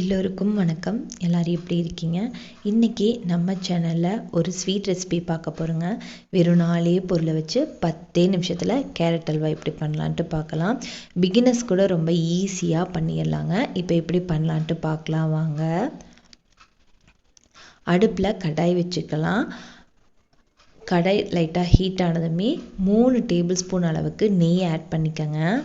எல்லோருக்கும் வணக்கம். எல்லோரும் எப்படி இருக்கீங்க? இன்றைக்கி நம்ம சேனலில் ஒரு ஸ்வீட் ரெசிபி பார்க்க போகிறோங்க வெறும் நாலே பொருளை வச்சு பத்தே நிமிஷத்தில் கேரட் அல்வா எப்படி பண்ணலான்ட்டு பார்க்கலாம். பிகினர்ஸ் கூட ரொம்ப ஈஸியாக பண்ணிடலாங்க. இப்போ எப்படி பண்ணலான்ட்டு பார்க்கலாம் வாங்க. அடுப்பில் கடாய் வச்சுக்கலாம். கடாய் லைட்டாக ஹீட் ஆனதுமே மூணு டேபிள் ஸ்பூன் அளவுக்கு நெய் ஆட் பண்ணிக்கோங்க.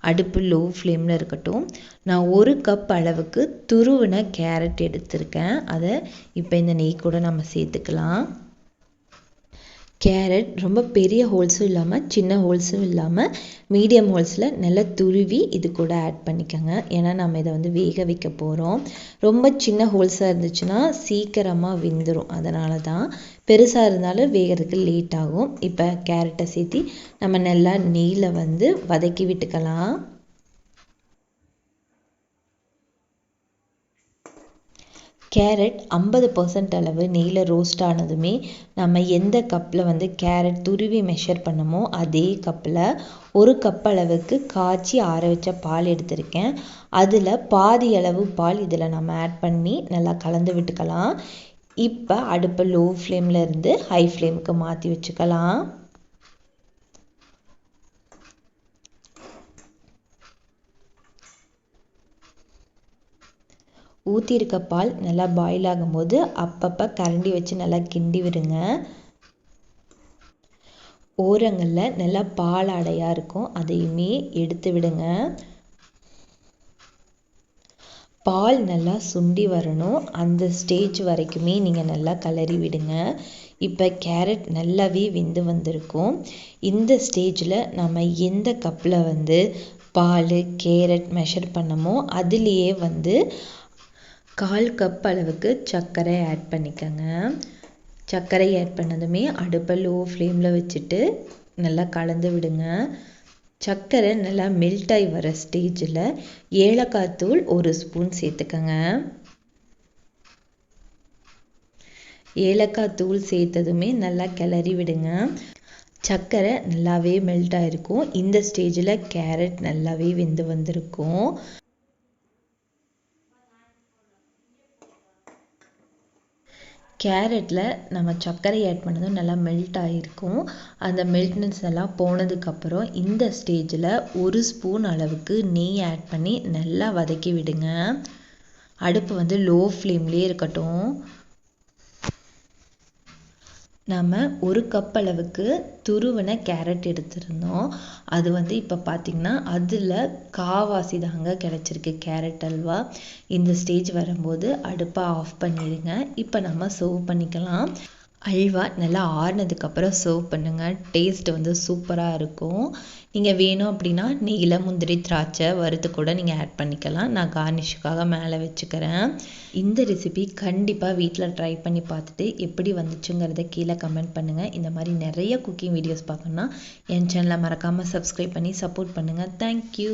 அடுப்பு லோ ஃப்ளேமில் இருக்கட்டும். நான் ஒரு கப் அளவுக்கு துருவின கேரட் எடுத்திருக்கேன். அதை இப்போ இந்த நெய் கூட நம்ம சேர்த்துக்கலாம். கேரட் ரொம்ப பெரிய ஹோல்ஸும் இல்லாமல் சின்ன ஹோல்ஸும் இல்லாமல் மீடியம் ஹோல்ஸில் நல்லா துருவி இது கூட ஆட் பண்ணிக்கோங்க. ஏன்னா நம்ம இதை வந்து வேக வைக்க போகிறோம் ரொம்ப சின்ன ஹோல்ஸாக இருந்துச்சுன்னா சீக்கிரமாக வெந்துடும் அதனால தான் பெருசாக இருந்தாலும் வேகிறதுக்கு லேட் ஆகும். இப்போ கேரட்டை சேர்த்தி நம்ம நல்லா நெய்யில் வந்து வதக்கி விட்டுக்கலாம். கேரட் ஐம்பது பர்சன்ட் அளவு நெய்யில் ரோஸ்ட் ஆனதுமே நம்ம எந்த கப்பில் வந்து கேரட் துருவி மெஷர் பண்ணமோ அதே கப்பில் ஒரு கப் அளவுக்கு காய்ச்சி ஆற வச்ச பால் எடுத்திருக்கேன். அதில் பாதி அளவு பால் இதில் நம்ம ஆட் பண்ணி நல்லா கலந்து விட்டுக்கலாம். இப்போ அடுப்பை லோ ஃப்ளேமில் இருந்து ஹை ஃப்ளேமுக்கு மாற்றி வச்சுக்கலாம். ஊற்றிருக்க பால் நல்லா பாயில் ஆகும்போது அப்பப்போ கரண்டி வச்சு நல்லா கிண்டி விடுங்க. ஓரங்களில் நல்லா பால் அடையாக இருக்கும் அதையுமே எடுத்து விடுங்க. பால் நல்லா சுண்டி வரணும். அந்த ஸ்டேஜ் வரைக்குமே நீங்கள் நல்லா கலரி விடுங்க. இப்போ கேரட் நல்லாவே வெந்து வந்திருக்கும். இந்த ஸ்டேஜில் நம்ம எந்த கப்பில் வந்து பால் கேரட் மெஷர் பண்ணமோ அதுலேயே வந்து கால் கப் அளவுக்கு சர்க்கரை ஆட் பண்ணிக்கோங்க. சர்க்கரை ஆட் பண்ணதுமே அடுப்பை லோ ஃப்ளேமில் வச்சுட்டு நல்லா கலந்து விடுங்க. சர்க்கரை நல்லா மெல்ட் ஆகி வர ஸ்டேஜில் ஏலக்காய் தூள் ஒரு ஸ்பூன் சேர்த்துக்கோங்க. ஏலக்காய் தூள் சேர்த்ததுமே நல்லா கிளறி விடுங்க. சர்க்கரை நல்லாவே மெல்ட் ஆகிருக்கும் இந்த ஸ்டேஜில் கேரட் நல்லாவே வெந்து வந்திருக்கும். கேரட்டில் நம்ம சர்க்கரை ஆட் பண்ணதும் நல்லா மெல்ட் ஆகிருக்கும் அந்த மெல்ட்னஸ் எல்லாம் போனதுக்கப்புறம் இந்த ஸ்டேஜில் ஒரு ஸ்பூன் அளவுக்கு நெய் ஆட் பண்ணி நல்லா வதக்கி விடுங்க. அடுப்பு வந்து லோ ஃப்ளேம்லேயே இருக்கட்டும். நம்ம ஒரு கப் அளவுக்கு துருவின கேரட் எடுத்திருந்தோம். அது வந்து இப்போ பார்த்திங்கன்னா அதில் காவாசி தாங்க கிடச்சிருக்கு கேரட் அல்வா. இந்த ஸ்டேஜ் வரும்போது அடுப்பை ஆஃப் பண்ணிடுங்க. இப்போ நம்ம சர்வ் பண்ணிக்கலாம். அல்வா நல்லா ஆறுனதுக்கப்புறம் சர்வ் பண்ணுங்கள் டேஸ்ட் வந்து சூப்பராக இருக்கும். நீங்கள் வேணும் அப்படின்னா நெய்யில் முந்திரி திராட்சை வறுத்து கூட நீங்கள் ஆட் பண்ணிக்கலாம். நான் கார்னிஷுக்காக மேலே வச்சுக்கிறேன். இந்த ரெசிபி கண்டிப்பாக வீட்டில் ட்ரை பண்ணி பார்த்துட்டு எப்படி வந்துச்சுங்கிறத கீழே கமெண்ட் பண்ணுங்கள் இந்த மாதிரி நிறைய குக்கிங் வீடியோஸ் பார்க்கணுன்னா என் சேனலை மறக்காமல் சப்ஸ்கிரைப் பண்ணி சப்போர்ட் பண்ணுங்கள் தேங்க்யூ